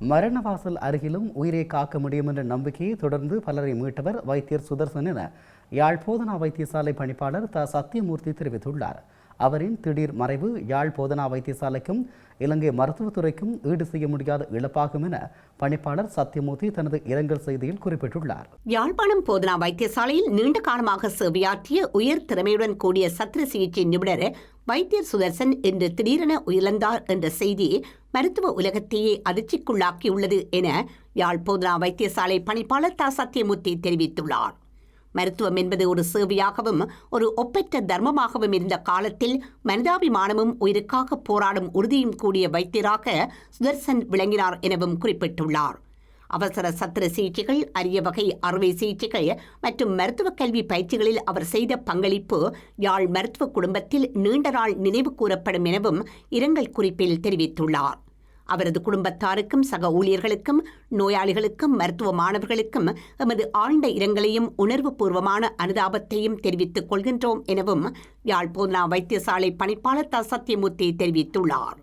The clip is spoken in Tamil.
மரணவாசல் அருகிலும் உயிரை காக்க முடியும் என்ற நம்பிக்கையை தொடர்ந்து பலரை மீட்டவர் வைத்தியர் சுதர்சன் என யாழ் போதனா வைத்தியசாலை பணிப்பாளர் த சத்தியமூர்த்தி தெரிவித்துள்ளார். அவரின் திடீர் மறைவு யாழ் போதனா வைத்தியசாலைக்கும் இலங்கை மருத்துவத்துறைக்கும் ஈடு செய்ய முடியாத இழப்பாகும் என பணிப்பாளர் சத்தியமூர்த்தி தனது இரங்கல் செய்தியில் குறிப்பிட்டுள்ளார். யாழ்ப்பாணம் போதனா வைத்தியசாலையில் நீண்ட காலமாக சேவையாற்றிய உயர் திறமையுடன் கூடிய சத்திர சிகிச்சை நிபுணர் வைத்தியர் சுதர்சன் இன்று திடீரென உயிரிழந்தார் என்ற செய்தி மருத்துவ உலகத்தையே அதிர்ச்சிக்குள்ளாக்கியுள்ளது என யாழ் போதனா வைத்தியசாலை பணிப்பாளர் த சத்தியமூர்த்தி தெரிவித்துள்ளார். மருத்துவம் என்பது ஒரு சேவையாகவும் ஒரு ஒப்பற்ற தர்மமாகவும் இருந்த காலத்தில் மனிதாபிமானமும் உயிருக்காக போராடும் உறுதியும் கூடிய வைத்தியராக சுதர்சன் விளங்கினார் எனவும் குறிப்பிட்டுள்ளார். அவசர சத்திர சிகிச்சைகள் அரிய வகை அறுவை சிகிச்சைகள் மற்றும் மருத்துவக் கல்வி பயிற்சிகளில் அவர் செய்த பங்களிப்பு யாழ் மருத்துவ குடும்பத்தில் நீண்ட நாள் நினைவு கூறப்படும் எனவும் இரங்கல் குறிப்பில் தெரிவித்துள்ளார். அவரது குடும்பத்தாருக்கும் சக ஊழியர்களுக்கும் நோயாளிகளுக்கும் மருத்துவ மாணவர்களுக்கும் எமது ஆழ்ந்த இரங்கலையும் உணர்வுபூர்வமான அனுதாபத்தையும் தெரிவித்துக் கொள்கின்றோம் எனவும் யாழ் வைத்தியசாலை பணிப்பாளர் த. சத்யமூர்த்தி தெரிவித்துள்ளார்.